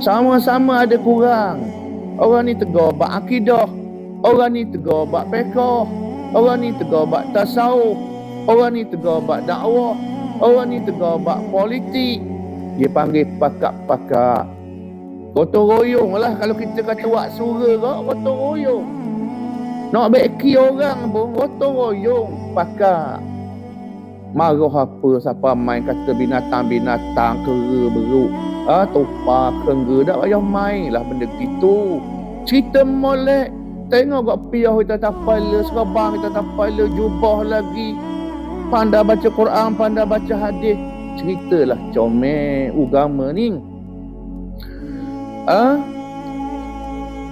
Sama-sama ada kurang. Orang ni tegur bak akidah. Orang ni tegur bak pekoh. Orang ni tegur bak tasawuf. Orang ni tegur bak dakwah. Orang ni tegur bak politik. Dia panggil pakak-pakak. Gotong royong lah kalau kita kata wak surga kau, gotong royong. Nak beki orang pun gotong royong pakak. Marah apa siapa main kata binatang-binatang kera beruk. Ah, topa kengga dak payah main lah benda gitu. Cerita molek. Tengok kat piah kita tapal le, serabang kita tapal le, jubah lagi. Pandai baca Quran, pandai baca hadis. Ceritalah comel agama ni. Ah,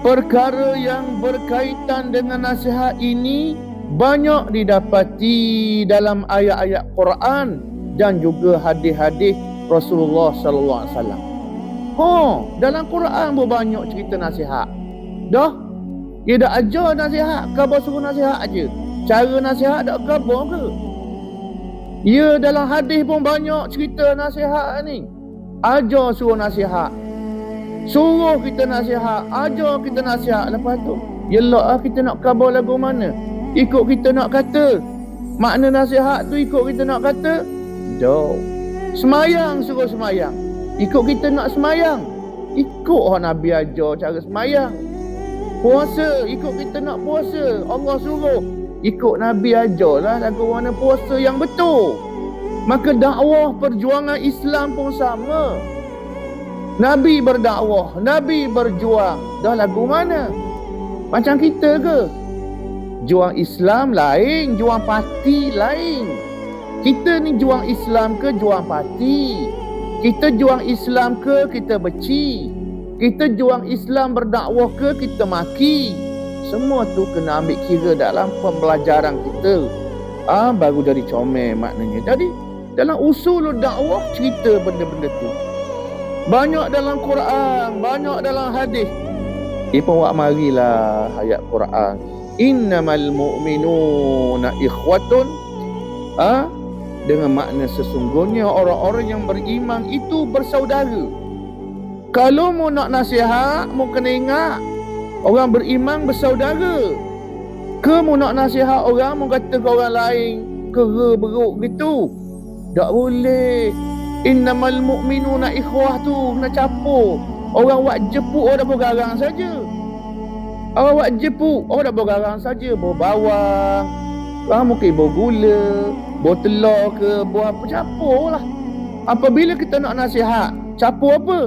perkara yang berkaitan dengan nasihat ini banyak didapati dalam ayat-ayat Quran dan juga hadis-hadis Rasulullah sallallahu alaihi wasallam. Ha, dalam Quran pun banyak cerita nasihat. Dah, dia dah ajar nasihat, khabar suruh nasihat aja. Cara nasihat dak khabar ke? Ya dalam hadis pun banyak cerita nasihat ni. Ajar suruh nasihat. Suruh kita nasihat, ajar kita nasihat lepas tu. Yelah ah, kita nak khabar lagu mana? Ikut kita nak kata. Makna nasihat tu ikut kita nak kata. Dah. Semayang suruh semayang. Ikut kita nak semayang. Ikut orang Nabi ajar cara semayang. Puasa, ikut kita nak puasa. Allah suruh. Ikut Nabi ajar lah lagu mana puasa yang betul. Maka dakwah perjuangan Islam pun sama. Nabi berdakwah, Nabi berjuang. Dah lagu mana? Macam kita ke? Juang Islam lain, juang parti lain. Kita ni juang Islam ke juang parti? Kita juang Islam ke kita beci? Kita juang Islam berdakwah ke kita maki? Semua tu kena ambil kira dalam pembelajaran kita. Ah baru jadi comel maknanya. Jadi dalam usul dakwah cerita benda-benda tu. Banyak dalam Quran, banyak dalam hadis. Pun buat marilah ayat Quran. Innamal mu'minuna ikhwatun. Ah, dengan makna sesungguhnya orang-orang yang beriman itu bersaudara. Kalau mau nak nasihat, mau kena ingat orang beriman bersaudara. Ke mau nak nasihat orang, mau kata ke orang lain kera beruk gitu. Tak boleh. Innamal mu'minuna ikhwah tu nak capur. Orang buat jepuk orang bergarang saja. Orang buat jepuk orang bergarang saja. Bawa bawang. Ah, mungkin bawa gula. Bawa telur ke. Bawa apa capur lah. Apabila kita nak nasihat. Capur apa?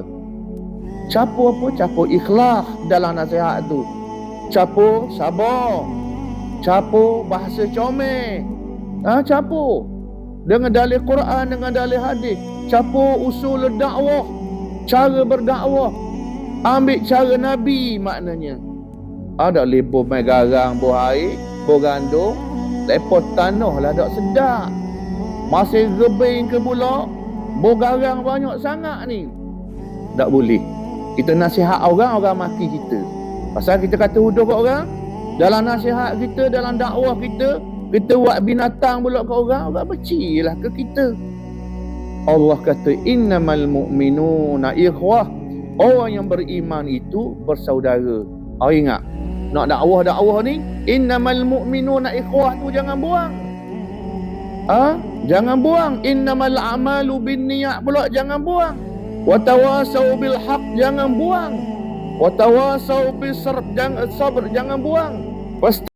Capur apa? Capur ikhlas dalam nasihat tu. Capur sabar. Capur bahasa comel. Ah, ha, capur. Dengan dalil Quran, dengan dalil hadis. Capur usul dakwah. Cara berdakwah. Ambil cara Nabi maknanya. Ada lebur main garang, buh air, buh gandum. Lepot tanah lah tak sedap. Masih gebing ke pula. Buh garang banyak sangat ni. Tak boleh. Kita nasihat orang, orang maki kita. Pasal kita kata huduh kat orang. Dalam nasihat kita, dalam dakwah kita. Kita buat binatang pula kat orang. Orang beci lah ke kita. Allah kata innamal mu'minuna ikhwah. Orang yang beriman itu bersaudara. Oh ingat. Nak dakwah-dakwah ni, innamal mu'minuna ikhwah tu jangan buang. Ah, ha? jangan buang. Innamal a'malu binniyat pula jangan buang. Wa tawasau bil haq jangan buang. Wa tawasau bis jangan sabr jangan buang. Pasti